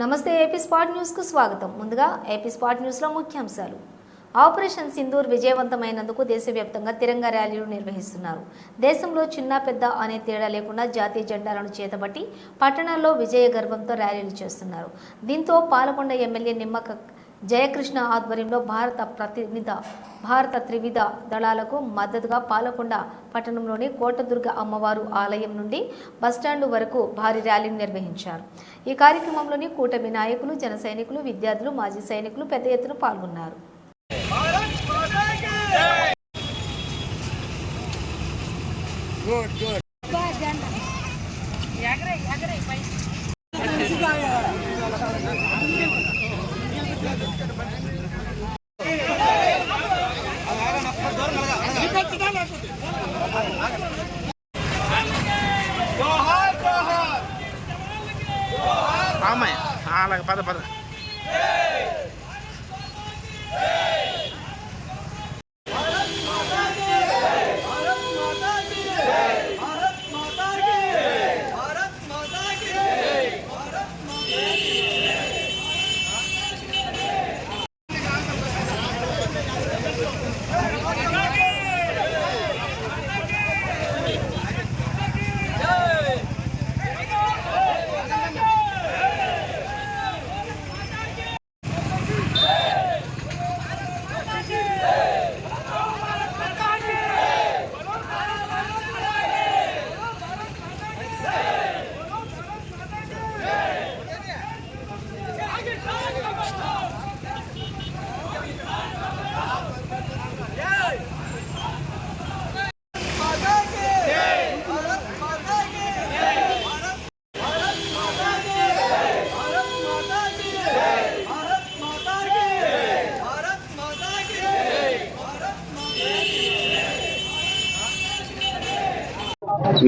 నమస్తే AP spot న్యూస్కు స్వాగతం. ముందుగా ఏపీ స్పాట్ న్యూస్లో ముఖ్యాంశాలు. ఆపరేషన్ సింధూర్ విజయవంతమైనందుకు దేశవ్యాప్తంగా తిరంగా ర్యాలీలు నిర్వహిస్తున్నారు. దేశంలో చిన్న పెద్ద అనే తేడా లేకుండా జాతీయ జెండాలను చేతబట్టి పట్టణాల్లో విజయ గర్వంతో ర్యాలీలు చేస్తున్నారు. దీంతో పాలకొండ ఎమ్మెల్యే నిమ్మక జయకృష్ణ ఆధ్వర్యంలో భారత ప్రతినిధ భారత త్రివిధ దళాలకు మద్దతుగా పాలకొండ పట్టణంలోని కోటదుర్గ అమ్మవారు ఆలయం నుండి బస్టాండ్ వరకు భారీ ర్యాలీని నిర్వహించారు. ఈ కార్యక్రమంలోని కూటమి నాయకులు జన సైనికులు విద్యార్థులు మాజీ సైనికులు పెద్ద ఎత్తున పాల్గొన్నారు. అమ్మాయి అలాగే పద పద.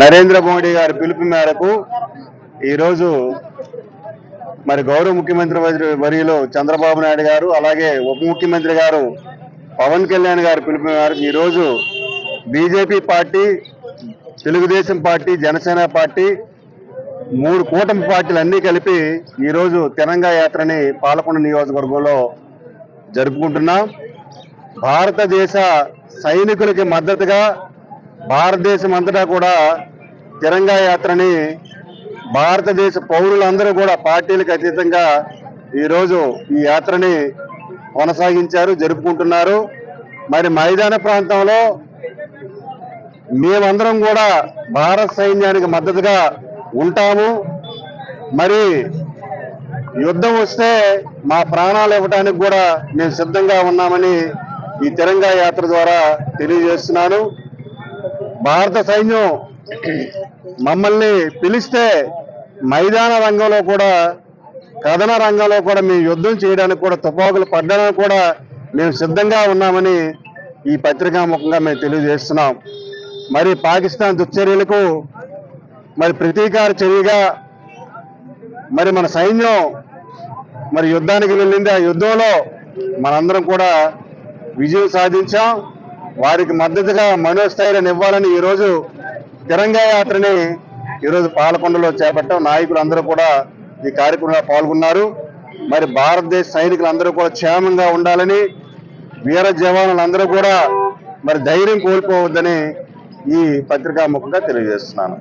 నరేంద్ర మోడీ గారి పిలుపు మేరకు ఈరోజు మరి గౌరవ ముఖ్యమంత్రి వర్య- వర్యులు చంద్రబాబు నాయుడు గారు అలాగే ఉప ముఖ్యమంత్రి గారు పవన్ కళ్యాణ్ గారి పిలుపు మేరకు ఈరోజు BJP party Telugu Desam party Janasena party మూడు కూటమి పార్టీలు అన్నీ కలిపి ఈరోజు తెలంగాణ యాత్రని పాలకొండ నియోజకవర్గంలో జరుపుకుంటున్నాం. భారతదేశ సైనికులకి మద్దతుగా భారతదేశం అంతటా కూడా తిరంగా యాత్రని భారతదేశ పౌరులందరూ కూడా పార్టీలకు అతీతంగా ఈరోజు ఈ యాత్రని కొనసాగించారు జరుపుకుంటున్నారు. మరి మైదాన ప్రాంతంలో మేమందరం కూడా భారత సైన్యానికి మద్దతుగా ఉంటాము. మరి యుద్ధం వస్తే మా ప్రాణాలు ఇవ్వడానికి కూడా మేము సిద్ధంగా ఉన్నామని ఈ తిరంగా యాత్ర ద్వారా తెలియజేస్తున్నాను. భారత సైన్యం మమ్మల్ని పిలిస్తే మైదాన రంగంలో కూడా కథన రంగంలో కూడా మేము యుద్ధం చేయడానికి కూడా తుపాకులు పడ్డానికి కూడా మేము సిద్ధంగా ఉన్నామని ఈ పత్రికాముఖంగా మేము తెలియజేస్తున్నాం. మరి పాకిస్తాన్ దుశ్చర్యలకు మరి ప్రతీకార చర్యగా మరి మన సైన్యం మరి యుద్ధానికి వెళ్ళింది. ఆ యుద్ధంలో మనందరం కూడా విజయం సాధించాం. వారికి మద్దతుగా మనోస్థైర్యాన్ని ఇవ్వాలని ఈరోజు తిరంగా యాత్రని ఈరోజు పాలకొండలో చేపట్టాం. నాయకులు అందరూ కూడా ఈ కార్యక్రమంలో పాల్గొన్నారు. మరి భారతదేశ సైనికులందరూ కూడా క్షేమంగా ఉండాలని వీర జవానులందరూ కూడా మరి ధైర్యం కోల్పోవద్దని ఈ పత్రికా ముఖంగా తెలియజేస్తున్నాను.